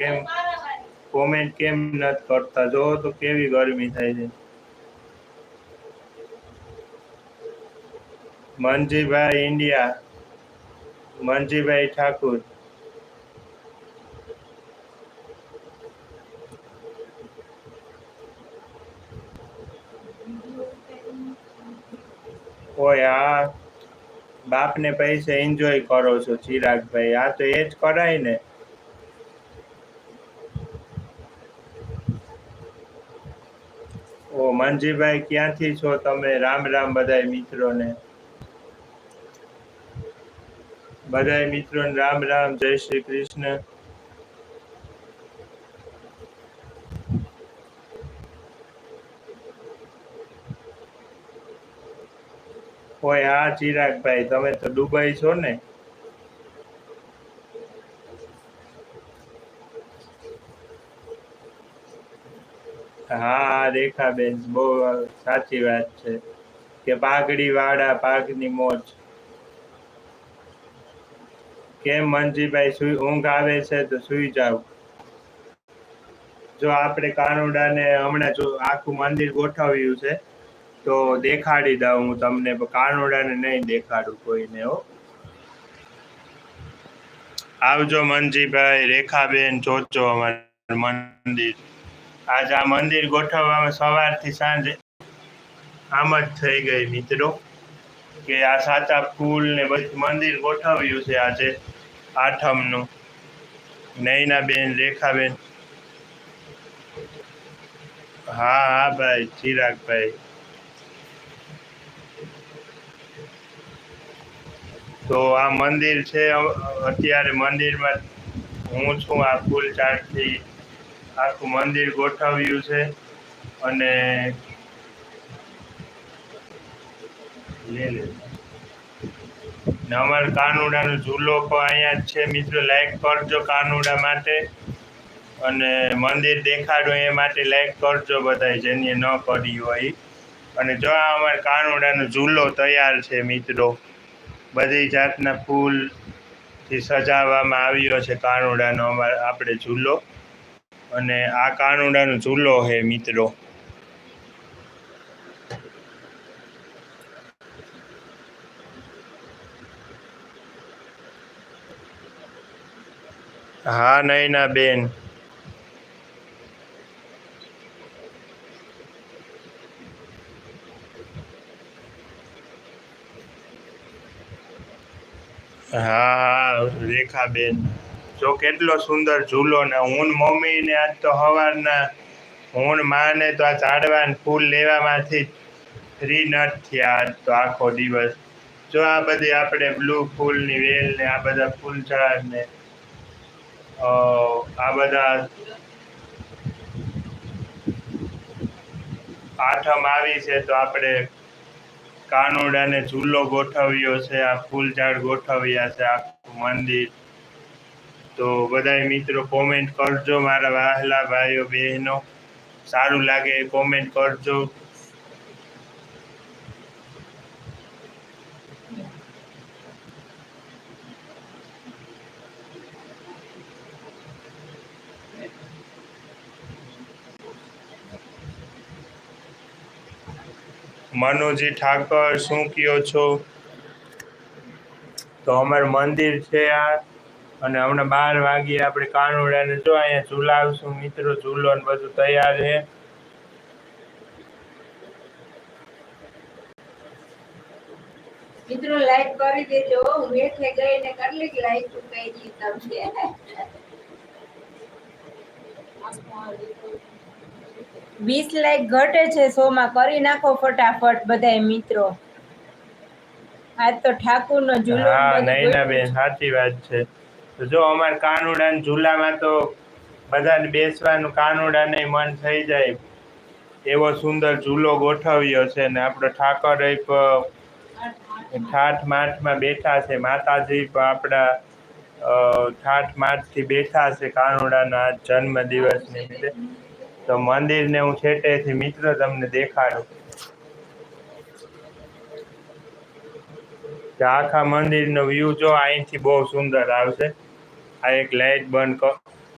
કેમ કોમેન્ટ કેમ નથી કરતા? જો તો કેવી ગરમી થાય છે. મનજીભાઈ ઇન્ડિયા, મનજીભાઈ ઠાકુર. ઓય, આ બાપને પૈસે એન્જોય કરો છો ચિરાગભાઈ. આ તો એ જ કરાય ને. ઓ મનજીભાઈ, ક્યાંથી છો તમે? રામ રામ બધા મિત્રોને. બધાય મિત્રોને રામ રામ, જય શ્રી કૃષ્ણ. હોય હા ચિરાગભાઈ, તમે તો દુબઈ છો ને? હા, રેખાબેન બહુ સાચી વાત છે. કે પાઘડી વાળા પાઘની મોજ. કેમ મનજીભાઈ ઊંઘ આવે છે તો સુઈ જાવ જો આપણે કાનુડાને હમણાં જો આખું મંદિર ગોઠવ્યું છે, તો દેખાડી દઉં હું તમને કાનુડાને નહીં દેખાડું કોઈને, હો. આવજો મનજીભાઈ, રેખાબેન, જોજો અમારું મંદિર. આજ આ મંદિર ગોઠવવામાં સવારથી સાંજે આમ જ થઈ ગઈ મિત્રો, કે આ સાતા ફૂલ ને બધું, મંદિર ગોઠવ્યું છે આજે આઠમનું. નૈનાબેન, રેખાબેન. હા હા ભાઈ, ચિરાગભાઈ. તો આ મંદિર છે અત્યારે મંદિરમાં હું છું આ ફૂલ ચાટથી આખું મંદિર ગોઠવ્યું છે અને અમારે કાનુડાનો ઝૂલો પણ અહીંયા જ છે. મિત્રો લાઈક કરજો કાનુડા માટે અને મંદિર દેખાડો એ માટે લાઈક કરજો બધા જેની ન કરી હોય. અને જો આ અમારા કાનુડાનો ઝૂલો તૈયાર છે, મિત્રો. બધી જાતના ફૂલથી સજાવવામાં આવ્યો છે કાનુડાનો અમારે આપણે ઝૂલો. અને આ કાનુડાનો ઝૂલો છે મિત્રો. હા નૈના બેન. હા હા રેખાબેન જો કેટલો સુંદર ઝૂલો ને હું ને મમ્મી ને આજ તો સવારના હું માને તો આ ઝાડવા ફૂલ લેવામાંથી ફ્રી નથી થયા તો આખો દિવસ. જો આ બધી આપણે બ્લુ ફૂલની વેલ ને આ બધા ફૂલ ઝાડ ને આ બધા આઠમ આવી છે તો આપણે કાનુડાને ઝૂલો ગોઠવ્યો છે, આ ફૂલ ઝાડ ગોઠવ્યા છે, આખું મંદિર. તો બધાય મિત્રો કોમેન્ટ કરજો. મારા વાહલા ભાઈઓ, બહેનો, સારું લાગે કોમેન્ટ કરજો. મનુજી ઠાકર, શું કયો છો? તો અમારું મંદિર છે આ. અને હમણાં બાર વાગ્યે આપણે કાનુડાને જો અહીંયા ઝુલાવશું મિત્રો ઝૂલો ને બધું તૈયાર છે. મિત્રો લાઈક કરી દેજો હું. હેઠે ગઈ ને કેટલીક લાઈક ચૂકાઈ તમને વીસ લાઈક ઘટે છે સો માં કરી નાખો ફટાફટ બધાય મિત્રો. આજ તો ઠાકુર નો ઝૂલો હા નૈના બેન સાચી વાત છે. તો જો અમારે કાનુડા ઝૂલામાં તો બધાને બેસવાનું કાનુડાને મન થઈ જાય. એવો સુંદર ઝૂલો ગોઠવ્યો છે ને આપણો ઠાકર ઠાઠ માઠમાં બેઠા છે. માતાજી પણ આપણા ઠાઠ માઠથી બેઠા છે કાનુડાના આજ જન્મ દિવસ નિમિત્તે. તો મંદિરને હું છેટેથી મિત્ર તમને દેખાડું. આખા મંદિરનો વ્યૂ જો અહીંથી બહુ સુંદર આવશે. આ એક લાઈટ બંધ